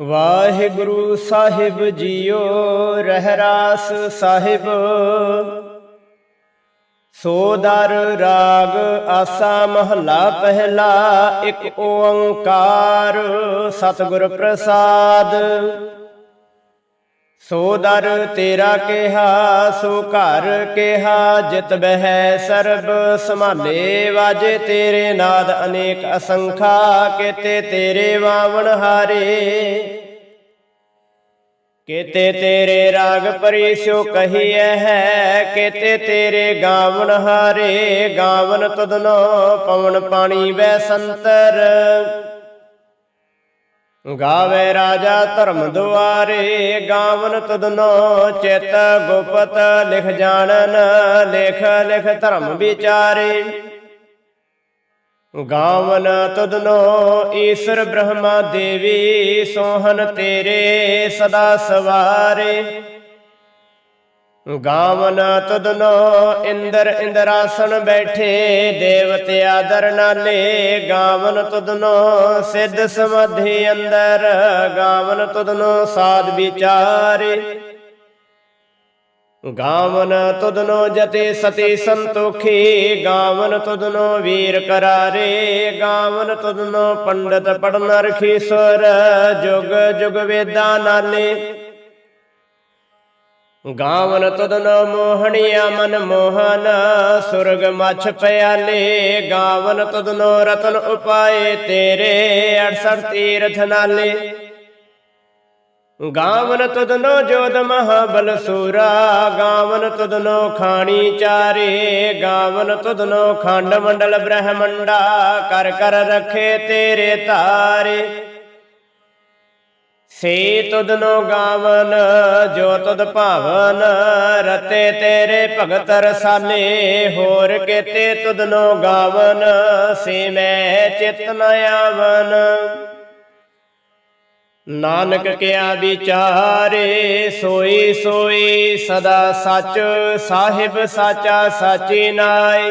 ਵਾਹਿਗੁਰੂ ਸਾਹਿਬ ਜੀਓ ਰਹਿਰਾਸ ਸਾਹਿਬ। ਸੋਦਰ ਰਾਗ ਆਸਾ ਮਹੱਲਾ ਪਹਿਲਾ ਇੱਕ ਓੰਕਾਰ ਸਤਿਗੁਰ ਪ੍ਰਸਾਦ। ਸੋ ਦਰ ਤੇਰਾ ਕਿਹਾ, ਸੋ ਘਰ ਕਿਹਾ, ਜਿਤ ਬਹਿ ਸਰਬ ਸੰਭਾਲੇ। ਵਾਜੇ ਤੇਰੇ ਨਾਦ ਅਨੇਕ ਅਸੰਖਾ, ਕੇਤੇ ਤੇਰੇ ਵਾਵਣ ਹਾਰੇ। ਕੇਤੇ ਤੇਰੇ ਰਾਗ ਪਰਿਸਿਓ ਕਹੀਐ ਹੈ, ਕੇਤੇ ਤੇਰੇ ਗਾਵਨ ਹਾਰੇ। ਗਾਵਨ ਤੁਧਨੋ ਪਵਨ ਪਾਣੀ ਵੈ ਸੰਤਰ। ਗਾਵੇ ਰਾਜਾ ਧਰਮ ਦੁਆਰੇ, ਗਾਵਨ ਤੁਧਨੋ ਚਿਤ ਗੁਪਤ ਲਿਖ ਜਾਣਨ, ਲਿਖ ਲਿਖ ਧਰਮ ਵਿਚਾਰੇ। ਗਾਵਨ ਤੁਧਨੋ ਈਸ਼ਰ ਬ੍ਰਹਮਾ ਦੇਵੀ, ਸੋਹਨ ਤੇਰੇ ਸਦਾ ਸਵਾਰੇ। ਗਾਵਨ ਤੁਧਨੋ ਇੰਦਰ ਇੰਦਰਾਸਨ ਬੈਠੇ, ਦੇਵਤੇ ਆਦਰ ਨਾਲੇ। ਗਾਵਨ ਤੁਧਨੋ ਸਿੱਧ ਸਮਾਧੀ ਅੰਦਰ। ਗਾਵਨ ਤੁਧਨੋ ਸਾਧ ਵਿਚਾਰੇ। ਗਾਵਨ ਤੁਧਨੋ ਜਤੇ ਸਤੀ ਸੰਤੋਖੀ। ਗਾਵਨ ਤੁਧਨੋ ਵੀਰ ਕਰਾਰੇ। ਗਾਵਨ ਤੁਧਨੋ ਪੰਡਤ ਪੜਨ ਰਖੀ ਸੁਰ। ਜੁਗ ਜੁਗ ਵੇਦਾਂ ਨਾਲੇ। ਗਾਵਨ ਤਦਨ ਮੋਹਣਿਆ ਮਨ ਮੋਹਨ, ਸੁਰਗ ਮਛ ਪਿਆਲੇ। ਗਾਵਨ ਤਦਨੋ ਰਤਨ ਉਪਾਏ, ਤੇਰੇ 68 ਤੀਰਥ ਨਾਲੇ। ਗਾਵਨ ਤਦਨੋ ਜੋਦ ਮਹਾਬਲ ਸੂਰਾ, ਗਾਵਨ ਤਦਨੋ ਖਾਣੀ ਚਾਰੇ। ਗਾਵਨ ਤਦਨੋ ਖੰਡ ਮੰਡਲ ਬ੍ਰਹਮੰਡਾ, ਕਰ ਕਰ ਰਖੇ ਤੇਰੇ ਤਾਰੇ। ਸੇ ਤੁਧਨੋ ਗਾਵਨ, ਜੋ ਤੁਧ ਭਾਵਨ, ਰਤੇ ਤੇਰੇ ਭਗਤ ਰਸਾਲੇ ਹੋਰ ਕੇਤੇ ਤੁਧਨੋ ਗਾਵਨ, ਸੇ ਮੈਂ ਚਿਤ ਨ ਆਵਨ। ਨਾਨਕ ਕਿਆ ਵਿਚਾਰੇ, ਸੋਈ ਸੋਈ ਸਦਾ ਸੱਚ, ਸਾਹਿਬ ਸਾਚਾ ਸਾਚੀ ਨਾਈ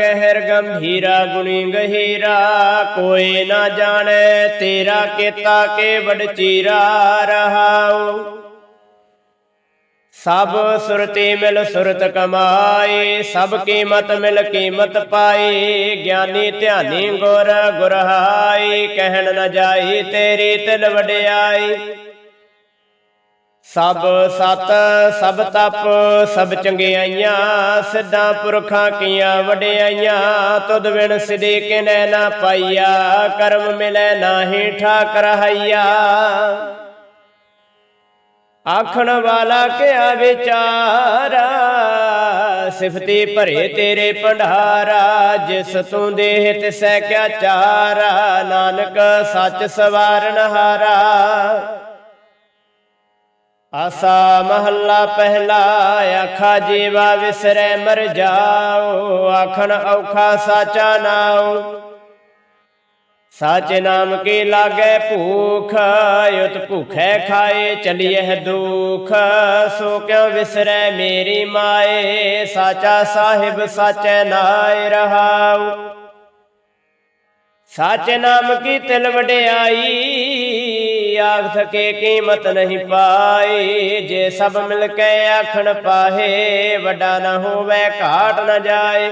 ਗਹਿਰ ਗੰਭੀਰਾ ਗੁਣੀ ਗਹੀਰਾ, ਕੋਈ ਨਾ ਜਾਣੈ ਤੇਰਾ ਕੀਤਾ ਕੇ ਵਡਚੀਰਾ ਰਹਾਉ। ਸਭ ਸੁਰਤੀ ਮਿਲ ਸੁਰਤ ਕਮਾਈ ਸਭ ਕੀਮਤ ਮਿਲ ਕੀਮਤ ਪਾਈ ਗਿਆਨੀ ਧਿਆਨੀ ਗੁਰ ਗੁਰਹਾਈ ਕਹਿਣ ਨ ਜਾਈ ਤੇਰੀ ਤਿਲ ਵਡਿਆਈ ਸਭ ਸਤ, ਸਭ ਤਪ, ਸਭ ਚੰਗਿਆਈਆਂ, ਸਿੱਧਾਂ ਪੁਰਖਾਂ ਕੀਆਂ, ਵਡਿਆਈਆਂ, ਤੁਧ ਵਿਣ ਸਿਦੇ ਕਿਨੈ ਨਾ ਪਾਈਆ, ਕਰਮ ਮਿਲੈ ਨਾ ਠਾਕ ਰਹਾਈਆ ਆਖਣ ਵਾਲਾ ਕਿਆ ਵਿਚਾਰਾ ਸਿਫਤੀ ਭਰੇ ਤੇਰੇ ਭੰਡਾਰਾ ਜਿਸ ਤੂੰ ਦੇਹ ਤਿਸੈ ਕਿਆ ਚਾਰਾ ਨਾਨਕ ਸੱਚ ਸਵਾਰਨ ਹਾਰਾ ਆਸਾ ਮਹੱਲਾ ਪਹਿਲਾ ਆਖਾ ਜੀਵਾ ਵਿਸਰੈ ਮਰ ਜਾਓ, ਆਖਣ ਔਖਾ ਸਾਚਾ ਨਾਉ। ਸਾਚੇ ਨਾਮ ਕੀ ਲਾਗੇ ਭੂਖ ਯੁਤ ਭੁਖੈ ਖਾਏ ਚਲੀਐ ਦੁਖ। ਸੋ ਕਿਉ ਵਿਸਰੈ ਮੇਰੀ ਮਾਏ, ਸਾਚਾ ਸਾਹਿਬ ਸਾਚੈ ਨਾਇ ਰਹਾਉ। ਸਾਚੇ ਨਾਮ ਕੀ ਤਿਲ ਵਡਿਆਈ ਆਖ ਸਕੇ ਕੀਮਤ ਨਹੀਂ ਪਾਈ ਜੇ ਸਭ ਮਿਲ ਕੇ ਆਖਣ ਪਾਹੇ, ਵੱਡਾ ਨਾ ਹੋਵੇ, ਘਾਟ ਨਾ ਜਾਏ।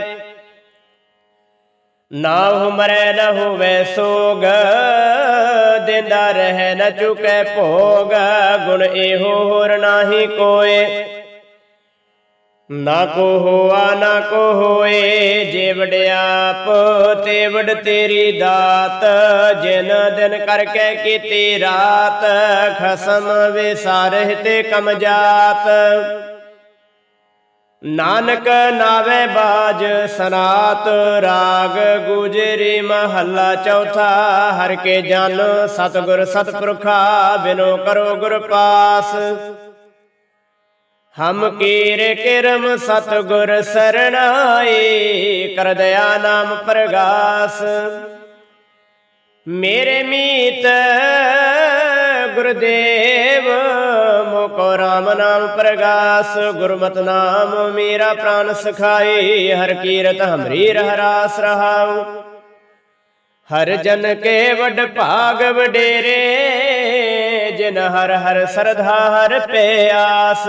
ਨਾ ਹੋ ਮਰੈ, ਨ ਹੋਵੇ ਸੋਗ, ਦਿੰਦਾ ਰਹਿ, ਨਾ ਚੁਕੈ ਭੋਗ। ਗੁਣ ਇਹੋ ਹੋਰ ਨਾਹੀ ਕੋਏ। ਨਾ ਕੋ ਹੋਆ, ਨਾ ਕੋ ਹੋਏ ਜੇ ਵਡਿਆਪ ਤੇ ਵਡ ਤੇਰੀ ਦਾਤ, ਜਿਨ ਦਿਨ ਕਰਕੇ ਕੀਤੀ ਰਾਤ, ਖਸਮ ਵਿਸਾਰਹਿ ਤੇ ਕਮ ਜਾਤ। ਨਾਨਕ ਨਾਵੇ ਬਾਜ ਸਨਾਤ, ਰਾਗ ਗੁਜਰੀ ਮਹੱਲਾ ਚੌਥਾ, ਹਰ ਕੇ ਜਨ ਸਤਗੁਰ ਸਤਪੁਰਖਾ, ਬਿਨੋ ਕਰੋ ਗੁਰ ਪਾਸ। ਹਮ ਕੀਰ ਕਿਰਮ ਸਤਗੁਰ ਸਰਣਾਈ ਕਰ ਦਇਆ ਨਾਮ ਪ੍ਰਗਾਸ। ਮੇਰੇ ਮੀਤ ਗੁਰਦੇਵ, ਮੋਕੋ ਰਾਮ ਨਾਮ ਪ੍ਰਗਾਸ। ਗੁਰਮਤ ਨਾਮ ਮੇਰਾ ਪ੍ਰਾਨ ਸਖਾਈ ਹਰ ਕੀਰਤ ਹਮਰੀ ਰਹਿ ਰਾਸ ਰਹਾਉ। ਹਰ ਜਨ ਕੇ ਵਡ ਭਾਗ ਵਡੇਰੇ, ਜਿਨ ਹਰ ਹਰ ਸਰਧਾ ਹਰ ਪਿਆਸ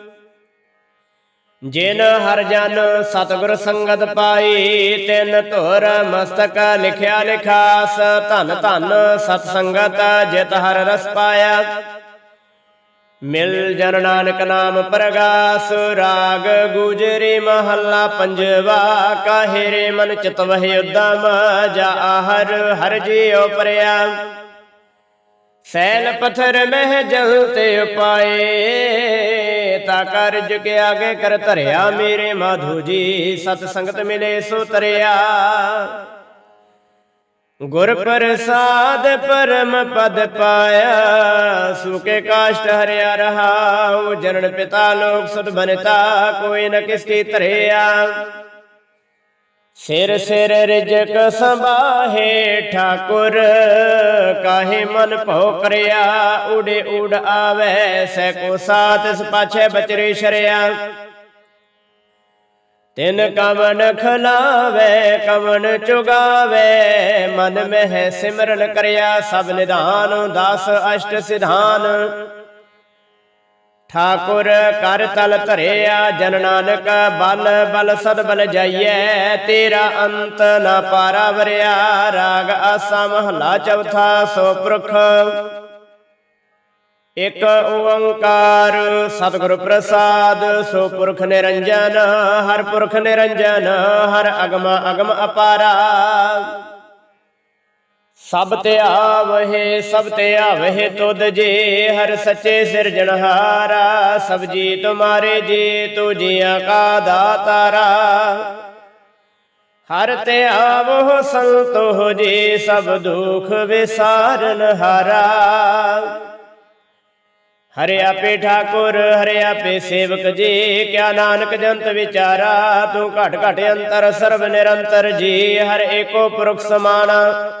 ਜਿਨ ਹਰ ਜਨ ਸਤਗੁਰ ਸੰਗਤ ਪਾਈ, ਤਿਨ ਧੁਰ ਮਸਤਕ ਲਿਖਿਆ ਲਿਖਾਸ, ਧਨ ਧਨ ਸਤ ਸੰਗਤ ਜਿਤ ਹਰ ਰਸ ਪਾਇਆ। ਮਿਲ ਜਨ ਨਾਨਕ ਨਾਮ ਪ੍ਰਗਾਸ, ਰਾਗ ਗੁਜਰੀ ਮਹੱਲਾ ਪੰਜਵਾ, ਕਾਹੇ ਰੇ ਮਨ ਚਿਤ ਵਹਿ ਉਦਮ, ਜਾ ਹਰ ਹਰ ਜੀਉ ਪਰਿਆ। ਸੈਲ ਪਥਰ ਮਹਿ ਜਲ ਤੇ ਪਾਏ ਤਾ ਕਰਜ ਕੇ ਆਗੇ ਕਰ ਧਰਿਆ ਮੇਰੇ ਮਾਧੂ ਜੀ ਸਤ ਸੰਗਤ ਮਿਲੇ ਸੋ ਤਰਿਆ ਗੁਰ ਪ੍ਰਸਾਦ ਪਰਮ ਪਦ ਪਾਇਆ ਸੁਕੇ ਕਾਸ਼ਟ ਹਰਿਆ ਰਹਾਉ ਜਨਨ ਪਿਤਾ ਲੋਕ ਸੁਧ ਬਨਤਾ ਕੋਈ ਨ ਕਿਸ ਕੀ ਧਰਿਆ ਸਿਰ ਸਿਰ ਰਿਜਕ ਸੰਭਾਹੇ ਠਾਕੁਰ, ਕਾਹੇ ਮਨ ਭਉ ਕਰਿਆ ਉਡੇ ਉਡ ਆਵੇ, ਸੈ ਕੋ ਸਾਥ ਇਸ ਬਚਰੇ ਸ਼ਰਿਆ। ਤਿਨ ਕਵਨ ਖਲਾਵੇ, ਕਵਨ ਚੁਗਾਵੇ, ਮਨ ਮਹਿ ਸਿਮਰਨ ਕਰਿਆ, ਸਭ ਨਿਧਾਨ ਦਸ ਅਸ਼ਟ ਸਿਧਾਨ। ਠਾਕੁਰ ਕਰ ਤਲ ਧਰਿਆ ਜਨ ਨਾਨਕ, ਬਲ ਬਲ ਸਦ ਬਲ ਜਾਈਐ, ਤੇਰਾ ਅੰਤ ਨਾ ਪਾਰਾ ਵਰਿਆ, ਰਾਗ ਆਸਾ ਮਹਲਾ ਚੌਥਾ ਸੋ ਪੁਰਖ। ਇਕ ਓੰਕਾਰ ਸਤਿਗੁਰ ਪ੍ਰਸਾਦ, ਸੋ ਪੁਰਖ ਨਿਰੰਜਨ, ਹਰ ਪੁਰਖ ਨਿਰੰਜਨ, ਹਰ ਅਗਮ ਅਗਮ ਅਪਾਰਾ। ਸਭ ਤੇ ਆਵਹਿ, ਸਭ ਤੇ ਆਵਹਿ ਤੁਧ ਜੇ, ਹਰ ਸੱਚੇ ਸਿਰਜਣਹਾਰਾ ਸਭ ਜੀ ਤੁਮਾਰੇ ਜੀ ਤੂ ਜੀਆਂ ਕਾ ਦਾਤਾਰਾ। ਹਰ ਤੇ ਆਵੋ ਸੰਤੋ ਜੀ, ਸਭ ਦੁਖ ਵਿਸਾਰਨ ਹਾਰਾ। ਹਰਿ ਆਪੇ ਠਾਕੁਰ, ਹਰਿ ਆਪੇ ਸੇਵਕ ਜੀ, ਕਿਆ ਨਾਨਕ ਜੰਤ ਵਿਚਾਰਾ, ਤੂੰ ਘਟ ਘਟ ਅੰਤਰ ਸਰਬ ਨਿਰੰਤਰ ਜੀ, ਹਰ ਏਕੋ ਪੁਰਖ ਸਮਾਨਾ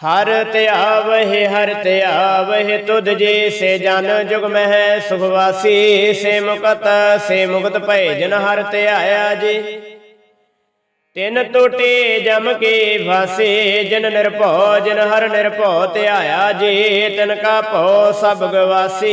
ਹਰ ਧਿਆਵਹਿ ਹਰ ਧਿਆਵਹਿ ਤੁਧ ਜੇ ਸੇ ਜਨ ਜੁਗ ਮਹਿ, ਸੁਖ ਸੇ ਮੁਕਤ ਸੇ ਮੁਕਤ ਭੈ ਜਨ ਹਰ ਧਿਆਇਆ ਜੀ। ਤਿਨ ਟੋਟੇ ਜਮ ਕੇ ਫਾਸੇ, ਜਨ ਨਿਰਭਉ ਜਨ ਹਰ ਨਿਰਭਉ ਧਿਆਇਆ ਜੀ। ਤਿਨ ਕਾ ਭਉ ਸਭ ਗਵਾਸੀ।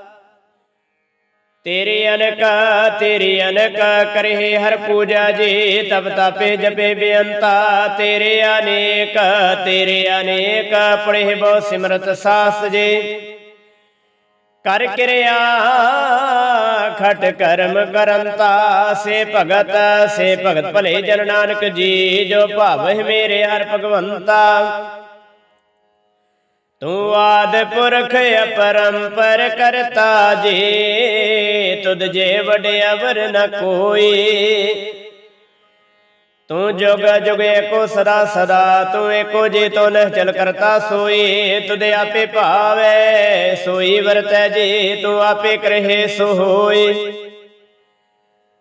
ਤੇਰੇ ਅਨਕ ਤੇਰੇ ਅਨਕ ਕਰੇ ਹਰ ਪੂਜਾ ਜੀ ਤਬ ਤਪੇ ਜਪੇ ਬੇਅੰਤਾ। ਤੇਰੇ ਅਨੇਕ ਤੇਰੇ ਅਨੇਕ ਪੜੇ ਬਹੁ ਸਿਮਰਤ ਸਾਸ ਜੀ। ਕਰ ਕਿਰਿਆ, ਖਟ ਕਰਮ ਕਰੰਤਾ। ਸੇ ਭਗਤ ਸੇ ਭਗਤ ਭਲੇ ਜਨ ਨਾਨਕ ਜੀ, ਜੋ ਭਾਵ ਭਾਵਹਿ ਮੇਰੇ ਹਰ ਭਗਵੰਤਾ। ਤੂੰ ਆਦ ਪੁਰਖ ਅਪਰੰਪਰ ਕਰਤਾ ਜੇ, ਤੁਧ ਜੇ ਵਡਿਆਵਰ ਨ ਕੋਈ। ਤੂੰ ਜੁਗ ਜੁਗ ਏਕੋ ਸਦਾ ਸਦਾ, ਤੂੰ ਏਕੋ ਜੇ ਤੋ ਨਹ ਚਲ ਕਰਤਾ ਸੋਈ। ਤੁਧ ਆਪੇ ਭਾਵੇ, ਸੋਈ ਵਰਤੈ ਜੇ, ਤੂੰ ਆਪੇ ਕਰਹਿ ਸੋ ਹੋਈ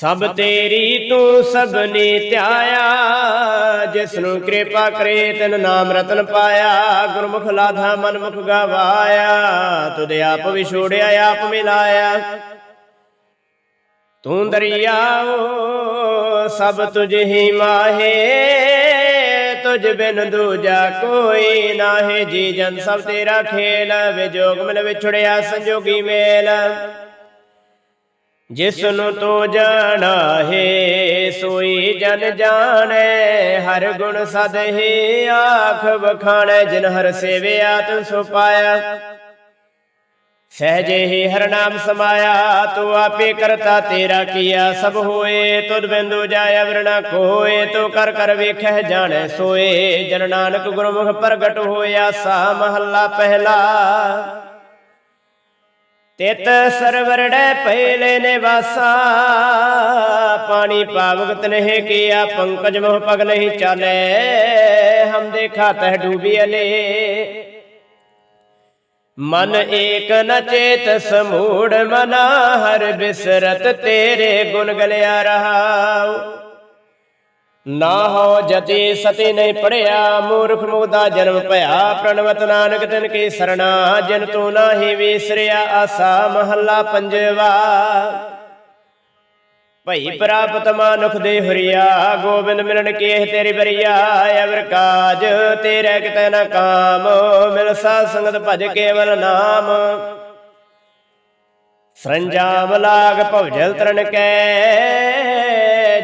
ਸਭ ਤੇਰੀ ਤੂੰ ਸਭਨੀ ਧਿਆਇਆ। ਜਿਸ ਨੂੰ ਕਿਰਪਾ ਕਰੇ ਤਨ ਨਾਮ ਰਤਨ ਪਾਇਆ। ਗੁਰਮੁਖ ਲਾਧਾ ਮਨਮੁਖ ਗਵਾਇਆ। ਤੁਧ ਆਪ ਵਿਛੋੜਿਆ ਆਪ ਮਿਲਾਇਆ ਤੂੰ ਦਰਿਆਓ ਸਭ ਤੁਝ ਹੀ ਮਾਹੇ। ਤੁਝ ਬਿਨ ਦੂਜਾ ਕੋਈ ਨਾਹੀ। ਜੀ ਜਨ ਸਭ ਤੇਰਾ ਖੇਲ। ਵਿਜੋਗ ਮਿਲ ਵਿਛੜਿਆ ਸੰਜੋਗੀ ਮੇਲ। ਜਿਸ ਨੂੰ ਤੂੰ ਜਾਣਾ ਹੈ ਸੋਈ ਜਨ ਜਾਣੈ, ਹਰ ਗੁਣ ਸਦ ਹੀ ਆਖ ਬਖਾਣੈ ਜਿਨ ਹਰ ਸੇਵਿਆ ਤੂੰ ਸੋ ਪਾਇਆ ਸਹਜੇ ਹੀ ਹਰ ਨਾਮ ਸਮਾਇਆ, ਤੂੰ ਆਪੇ ਕਰਤਾ ਤੇਰਾ ਕੀਆ। ਸਭ ਹੋਏ, ਤੁਧ ਬਿੰਦੂ ਜਾਇ ਵਰਣਾ ਕੋਏ, ਤੂੰ ਕਰ ਕਰ ਵੇਖਹਿ, ਜਾਣੈ, ਸੋਏ। ਜਨ ਨਾਨਕ ਗੁਰਮੁਖ ਪ੍ਰਗਟ ਹੋਇਆ, ਸਾ ਮਹੱਲਾ ਪਹਿਲਾ। ਤਿਤ ਸਰਵਰੜੈ ਪਹਿਲੇ ਨਿਵਾਸਾ। ਪਾਣੀ ਪਾਵਗਤ ਨਹੀਂ ਕੀਆ, ਪੰਕਜ ਮੋਹ ਪਗ ਨਹੀਂ ਚਾਲੇ। ਹਮ ਦੇਖਾ ਤਹ ਡੂਬੀ ਅਲੇ। ਮਨ ਏਕ ਨ ਚੇਤ ਸਮੂੜ ਮਨਾ, ਹਰ ਬਿਸਰਤ ਤੇਰੇ ਗੁਣ ਗਲਿਆ ਰਹਾਉ। ਨਾ ਹੋ ਜਤੀ ਸਤੀ ਨਹੀਂ ਪੜਿਆ, ਮੂਰਖ ਮੁਗਦਾ ਜਨਮ ਭਇਆ। ਪ੍ਰਣਵਤ ਨਾਨਕ ਤਿਨ ਕੀ ਸਰਣਾ, ਜਿਨ ਤੂੰ ਨਾਹੀ ਵਿਸਰਿਆ, ਆਸਾ ਮਹੱਲਾ ਪੰਜਵਾ। ਭਈ ਪ੍ਰਾਪਤ ਮਾਨੁਖ ਦੇ ਹਰੀਆ, ਗੋਬਿੰਦ ਮਿਲਣ ਕੀ ਤੇਰੀ ਬਰੀਆ ਅਵਰ ਕਾਜ ਤੇਰੇ ਕਿਤੇ ਨਾ ਕਾਮ, ਮਿਲ ਸਾਧ ਸੰਗਤ ਭਜ ਕੇਵਲ ਨਾਮ। ਸਰੰਜਾਮ ਲਾਗ ਭਵਜਲ ਤਰਨ ਕੈ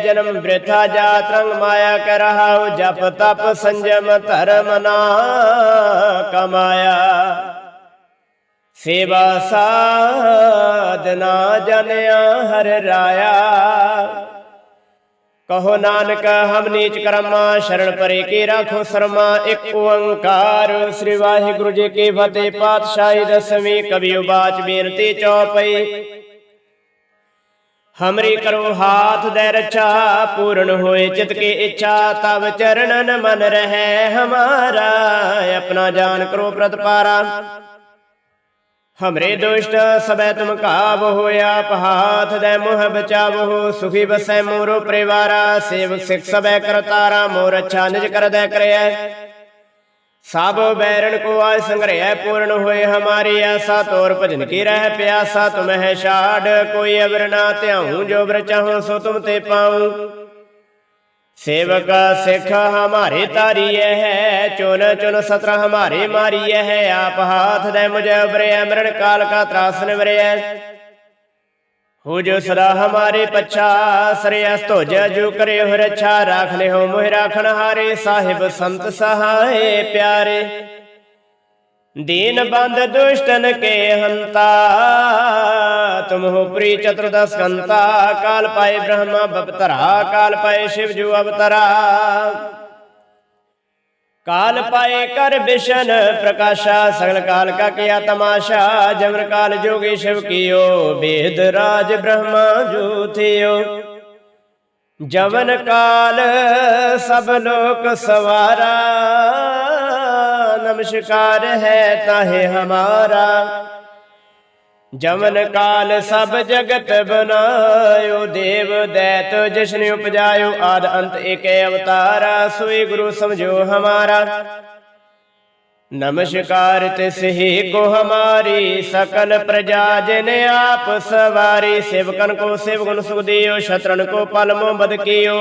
ਜਨਮ ਬ੍ਰਿਥਾ ਜਾਤ ਰੰਗ ਮਾਇਆ ਕਰ ਰਹਾਉ ਜਪ ਤਪ ਸੰਜਮ ਧਰਮ ਨਾ ਕਮਾਇਆ। ਸੇਵਾ ਸਾਧਨਾ ਜਨਿਆ ਹਰ ਰਾਇਆ। ਕਹੋ ਨਾਨਕ, ਹਮ ਨੀਚ ਕਰਮਾ, ਸ਼ਰਨ ਪਰੇ ਕੀ ਰਾਖੋ ਸਰਮਾ, ਇੱਕ ਓੰਕਾਰ। ਸ੍ਰੀ ਵਾਹਿਗੁਰੂ ਜੀ ਕੀ ਫਤਿਹ, ਪਾਤਸ਼ਾਹੀ ਦਸਵੀਂ ਕਵੀ ਉਬਾਚ ਬੇਨਤੀ ਚੌਪਈ। ਹਮਰੀ ਕਰੋ ਹਾਥ ਦੇ ਰਛਾ ਪੂਰਨ ਹੋਏ ਚਿਤ ਕੀ ਇੱਛਾ ਤਬ ਚਰਨਨ ਮਨ ਰਹਿ ਹਮਾਰਾ ਆਪਣਾ ਜਾਨ ਕਰੋ ਪ੍ਰਤਪਾਰਾ ਹਮਰੇ ਦੁਸ਼ਟ ਸਬੈ ਤੁਮ ਕਾਬ ਹੋਇਆ ਪਹਾਥ ਦੇ ਮੁਹ ਬਚਾਵੋ ਸੁਖੀ ਬਸੈ ਮੋਰੋ ਪਰਿਵਾਰਾ ਸੇਵਕ ਸਿਖ ਸਬੈ ਕਰਤਾਰਾ ਮੋਰ ਅੱਛਾ ਨਿਜ ਕਰਦੈ ਕਰਿਐ ਸਭ ਬੈਰਣ ਕੋ ਆਇ ਸੰਗ੍ਰਹਿ ਪੂਰਨ ਹੋਏ, ਹਮਾਰੀ ਆਸਾ ਤੋਰ ਭਜਨ ਕੀ ਰਹਿ ਪਿਆਸਾ ਤੁਮਹਿ ਛਾੜ, ਕੋਈ ਅਵਰ ਨਾ ਧਿਆਉ, ਜੋ ਬਰ ਚਾਹੋ ਸੋ ਤੁਮ ਤੇ ਪਾਉ। ਸੇਵਕ ਸਿੱਖ ਹਮਾਰੇ ਤਾਰੀਐ ਹੈ ਚੁਨ ਚੁਨ ਸਤਰ ਹਮਾਰੇ ਮਾਰੀਐ ਹੈ, ਆਪ ਹਾਥ ਦੇ ਮੁਝੇ ਉਬਰਿਐ ਮਰਨ ਕਾਲ ਕਾ ਤਰਾਸ ਨਿਵਰਿਐ ਹੋ ਜੋ ਸਦਾ ਹਮਾਰੇ ਪਛਾ ਸਰੇ ਅਸਤੋਜ ਜੋ ਕਰੇ ਹੋ ਰਛਾ ਰਾਖ ਲੈ ਹੋ ਮੋਹਿ ਰਾਖਣ ਹਾਰੇ ਸਾਹਿਬ ਸੰਤ ਸਹਾਏ ਪਿਆਰੇ ਦੀਨ ਬੰਦ ਦੁਸ਼ਟਨ ਕੇ ਹੰਤਾ ਤੁਮ ਹੋ ਪ੍ਰੀ ਚਤੁਰਦਸ ਕੰਤਾ ਕਾਲ ਪਾਏ ਬ੍ਰਹਮਾ ਬਪਤਰਾ ਕਾਲ ਪਾਏ ਸ਼ਿਵ ਜੂ ਅਵਤਰਾ ਕਾਲ ਪਾਏ ਕਰ ਬਿਸ਼ਨ ਪ੍ਰਕਾਸ਼ਾ ਸਗਲ ਕਾਲ ਕਾ ਕੀਆ ਤਮਾਸ਼ਾ ਜਮਰ ਕਾਲ ਜੋਗੀ ਸ਼ਿਵ ਕੀਓ ਬੇਦ ਰਾਜ ਬ੍ਰਹਮਾ ਜੂ ਥਿਓ। ਜਵਨ ਕਾਲ ਸਭ ਲੋਕ ਸਵਾਰਾ ਨਮਸਕਾਰ ਹੈ ਤਾਹੇ ਹਮਾਰਾ। ਜਮਨ ਕਾਲ ਸਭ ਜਗਤ ਬਨਾਇਓ ਦੇਵ ਦੈਤ ਜਸ਼ਨ ਉਪਜਾਇਓ, ਆਦ ਅੰਤ ਏਕੈ ਅਵਤਾਰਾ, ਸੋਈ ਗੁਰੂ ਸਮਝੋ ਹਮਾਰਾ। ਨਮਸਕਾਰ ਤੇ ਤਿਸਹੀ ਕੋ ਹਮਾਰੀ, ਸਕਲ ਪ੍ਰਜਾ ਜਨ ਆਪ ਸਵਾਰੀ, ਸੇਵਕਨ ਕੋ ਸੇਵਗੁਣ ਸੁਖ ਦਿਓ, ਸ਼ਤਰਨ ਕੋ ਪਲ ਬਦ ਕੀਓ।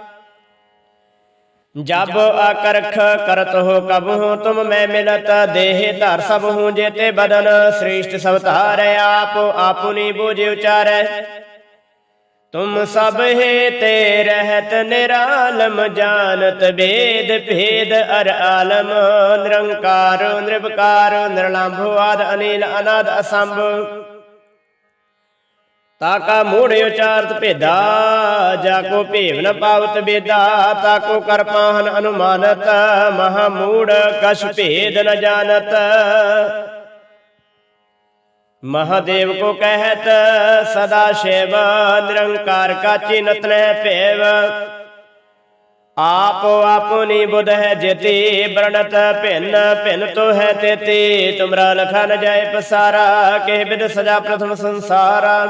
जब अकरख करत हो कब हूँ तुम मैं मिलत देह धर सब हूँ जेते बदन श्रेष्ठ सब तार आप आपुनी बोझ उचार तुम सब हे ते रहत निरालम जानत भेद भेद अर आलम निरंकार निर्विकार निर्लंभ आद अनिल अनाद असंभ ਤਾਕਾ ਮੂੜ ਉਚਾਰਤ ਭੇਦਾ, ਜਾ ਕੋ ਭੇਵ ਨ ਪਾਵਤ ਬੇਦਾ ਤਾਕੋ ਕਰ ਪਾਹਨ ਅਨੁਮਾਨਤ, ਮਹਾ ਮੂੜ ਕਛ ਭੇਦ ਨ ਜਾਣਤ। ਮਹਾਦੇਵ ਕੋ ਕਹਿਤ, ਸਦਾ ਸ਼ਿਵ ਨਿਰੰਕਾਰ ਕਾ ਚਿਨਤ ਨਹਿ ਭੇਵ। ਆਪ ਆਪਨੀ ਬੁਧ ਹੈ ਜਿਤੀ ਬਰਣਤ ਭਿੰਨ ਭਿੰਨ ਤੋ ਹੈ ਤੇਤੀ। ਤੁਮਰਾ ਲਖਾ ਨ ਜਾਏ ਪਸਾਰਾ, ਕਹਿ ਬਿਦ ਸਜਾ ਪ੍ਰਥਮ ਸੰਸਾਰਾ।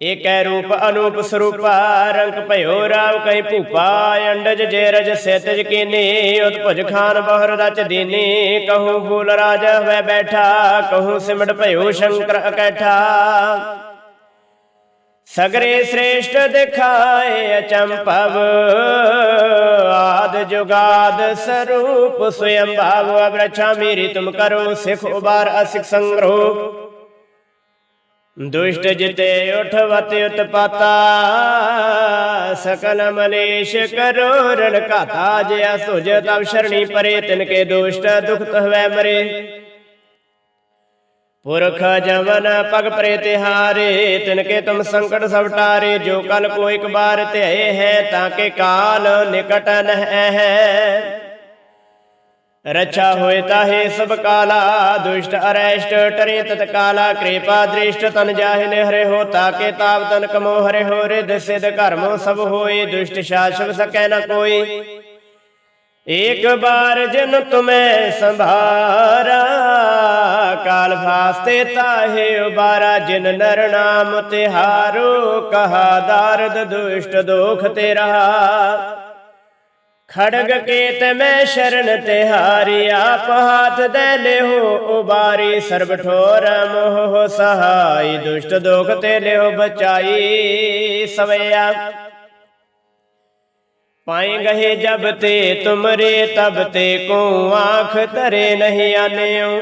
ਏਕੈ ਰੂਪ ਅਨੂਪ ਸਰੂਪਾ, ਰੰਗ ਭਇਓ ਰਾਵ ਕਈ ਭੂਪਾ, ਅੰਡਜ ਜੇ ਰਜ ਸੇਤਜ ਕੀਨੀ ਉਤਭੁਜ ਖਾਨ ਬਹਰ ਰਚ ਦੀਨੀ, ਕਹੂੰ ਫੂਲ ਰਾਜ ਹੋਇ ਬੈਠਾ, ਕਹੂੰ ਸਿਮਟ ਭਇਓ ਸ਼ੰਕਰ ਅਕੈਠਾ। ਸਗਰੇ ਸ੍ਰੇਸ਼ਟ ਦਿਖਾਏ ਅਚੰਭਵ, ਆਦ ਜੁਗਾਦ ਸਰੂਪ, ਸਵਯੰ ਭਾਵ ਅਬਰਛਾ ਮੇਰੀ ਤੁਮ ਕਰੋ ਸਿਖ ਉਬਾਰ ਅਸਿਖ ਸੰਗ੍ਰਹ ਦੁਸ਼ਟ ਜਿਤੇ ਉਠਵਤ ਉਤਪਾਤਾ, ਸਕਲ ਮਲੇਸ਼ ਕਰੋ ਰਣ ਘਾਤਾ ਜਿਆ ਸੁਜ ਤਬ ਸ਼ਰਣੀ ਪਰੇ ਤਿਨ ਕੇ ਦੁਸ਼ਟ ਦੁਖਤ ਹਵੈ ਮਰੇ। ਪੁਰਖ ਜਮਨ ਪਗ ਪਰੇ ਤਿਹਾਰੇ ਤਿਨ ਕੇ ਤੁਮ ਸੰਕਟ ਸਭ ਟਾਰੇ, ਜੋ ਕਲ ਕੋ ਇੱਕ ਬਾਰ ਧਿਆਏ ਹੈ, ਤਾਂ ਕੇ ਕਾਲ ਨਿਕਟ ਨਹਿ ਹੈ। ਰਛਾ ਹੋਏ ਤਾਹੇ ਸਭ ਕਾਲਾ ਦੁਸ਼ਟ ਅਰੈਸ਼ਟ ਟਰੇ ਤਤ ਕਾਲਾ ਕਿਰਪਾ ਦ੍ਰਿਸ਼ਟ ਤਨ ਜਾਹਿ ਹਰੇ ਹੋ ਤਾਕੇ ਤਾਪ ਤਨ ਕਮੋ ਹਰੇ ਹੋ ਰਿਦ ਸਿਧ ਕਰਮੋ ਸਭ ਹੋਏ ਦੁਸ਼ਟ ਸ਼ਾਸਵ ਸਕੈ ਨ ਕੋਈ ਏਕ ਬਾਰ ਜਨ ਤੁਮੈ ਸੰਭਾਰਾ ਕਾਲ ਫਾਸਤੇ ਤਾਹੇ ਉਬਾਰਾ ਜਿਨ ਨਰ ਨਾਮ ਤਿਹਾਰੋ ਕਹਾ ਦਾਰਦ ਦੁਸ਼ਟ ਦੋਖ ਤੇਰਾ ਖੜਗ ਕੇਤ ਮੈਂ ਸ਼ਰਨ ਤਿਹਾਰੀ ਆਪ ਹਾਥ ਦੇ ਲਿਓ ਉਬਾਰੀ, ਸਰਬ ਠੋਰ ਮੋਹ ਸਹਾਈ, ਦੁਸ਼ਟ ਦੋਖ ਤੇ ਲਿਓ ਬਚਾਈ, ਸਵਿਆ। ਪਾਏ ਗਏ ਜਬ ਤੇ ਤੁਮਰੇ, ਤਬ ਤੇ ਕੋ ਆਂਖ ਧਰੇ ਨਹੀਂ ਆਨਿਓ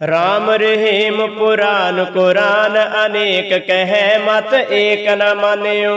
ਰਾਮ ਰਹੀਮ ਪੁਰਾਨ ਕੁਰਾਨ ਅਨੇਕ ਕਹੈ, ਮਤ ਏਕ ਨ ਮਾਨਿਓ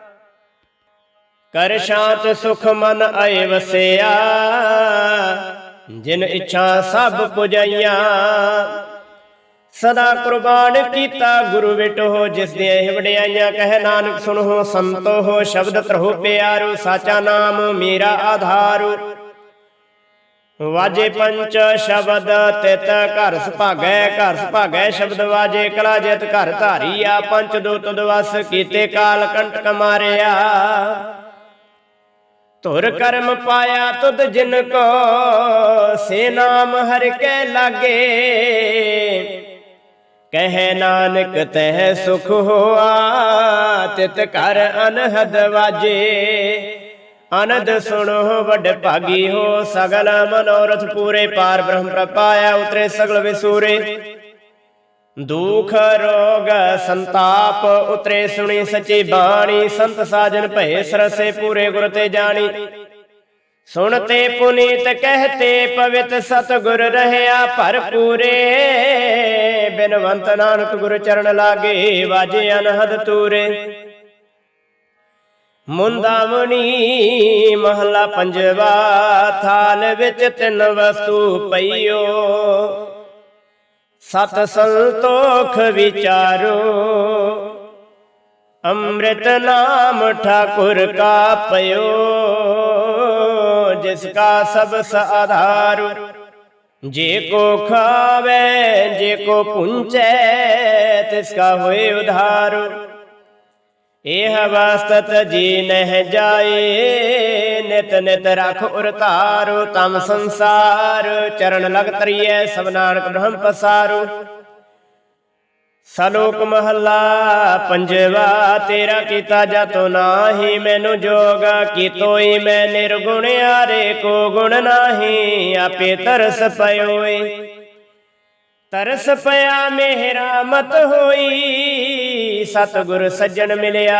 ਕਰ ਸ਼ਾਂਤ ਸੁਖ ਮਨ ਆਏ ਵਸਿਆ। ਜਿਨ ਇੱਛਾ ਸਭ ਪੁਜਾਈਆਂ। ਸਦਾ ਕੁਰਬਾਨ ਕੀਤਾ ਗੁਰੂ ਵਿਟੋ ਜਿਸ ਦੀਆਂ ਇਹ ਵਡਿਆਈਆਂ, ਕਹਿ ਨਾਨਕ ਸੁਣੋ, ਸੰਤੋ ਹੋ, ਸ਼ਬਦ ਤਰਹੁ ਪਿਆਰੋ, ਸਾਚਾ ਨਾਮ ਮੇਰਾ ਆਧਾਰੂ। ਵਾਜੇ ਪੰਚ ਸ਼ਬਦ ਤਿਤ ਘਰ ਸੁਭਾਗੈ ਘਰ ਸੁਭਾਗੈ ਸ਼ਬਦ ਵਾਜੇ, ਕਲਾ ਜਿਤ ਘਰ ਧਾਰੀਆ, ਪੰਚ ਦੋ ਤੁਦ ਵਸ ਕੀਤੇ ਕਾਲ ਕੰਟਕ ਮਾਰਿਆ। ਧੁਰ ਕਰਮ ਪਾਇਆ ਤੁਧ ਜਿਨ ਕੋ, ਸੇ ਨਾਮ ਹਰ ਕੈ ਲਾਗੇ। ਕਹਿ ਨਾਨਕ ਤਹਿ ਸੁਖ ਹੋਆ, ਤਿਤ ਕਰ ਅਨਹਦ ਵਾਜੇ। ਅਨੰਦ ਸੁਣੋ ਵੱਡ ਭਾਗੀ ਹੋ, ਸਗਲ ਮਨੋਰਥ ਪੂਰੇ ਪਾਰ ਬ੍ਰਹਮ ਪ੍ਰਪਾਇਆ, ਉਤਰੇ ਸਗਲ ਵਿਸੂਰੇ। ਦੁਖ, ਰੋਗ, ਸੰਤਾਪ, ਉਤਰੇ ਸੁਣੀ ਸਚੀ ਬਾਣੀ, ਸੰਤ ਸਾਜਨ ਭਏ ਸਰਸੇ ਪੂਰੇ ਗੁਰ ਤੇ ਜਾਣੀ। ਸੁਣਤੇ ਪੁਨੀਤ ਕਹਤੇ ਪਵਿੱਤ ਸਤਗੁਰ ਰਹਿਆ ਭਰਪੂਰੇ। ਬਿਨਵੰਤ ਨਾਨਕ ਗੁਰ ਚਰਨ ਲਾਗੇ ਵਾਜੇ ਅਨਹਦ ਤੂਰੇ। ਮੁੰਦਾਵਣੀ ਮਹਲਾ ਪੰਜਵਾ, ਥਾਲ ਵਿੱਚ ਤਿੰਨ ਵਸਤੂ ਪਈਓ। ਸਤ ਸੰਤੋਖ ਵਿਚਾਰੋ। ਅੰਮ੍ਰਿਤ ਨਾਮ ਠਾਕੁਰ ਕਾ ਪਇਓ ਜਿਸ ਕਾ ਸਭ ਆਧਾਰ ਜੇ ਕੋ ਖਾਵੇ, ਜੇ ਕੋ ਪੁੰਚੈ, ਤਿਸ ਕਾ ਹੋਏ ਉਧਾਰ। ਇਹ ਵਸਤਤ ਜੀ ਨਹਿ ਜਾਏ ਨਿਤ ਨਿਤ ਰਖ ਉਰ ਧਾਰੋ, ਤਮ ਸੰਸਾਰ। ਚਰਨ ਲਗ ਤਰੀਐ ਸਭ ਨਾਨਕ ਬ੍ਰਹਮ ਪਸਾਰੋ। ਸਲੋਕ ਮਹੱਲਾ ਪੰਜਵਾ, ਤੇਰਾ ਕੀਤਾ ਜਤੋ ਨਾਹੀ, ਮੈਨੂੰ ਜੋਗ ਕੀਤੋਈ ਮੈਂ ਨਿਰਗੁਣ ਆਰੇ ਕੋ ਗੁਣ ਨਾਹੀ, ਆਪੇ ਤਰਸ ਪਇਓਏ ਤਰਸ ਪਿਆ ਮੇਰਾ ਮਤ ਹੋਈ, ਸਤਗੁਰ ਸੱਜਣ ਮਿਲਿਆ।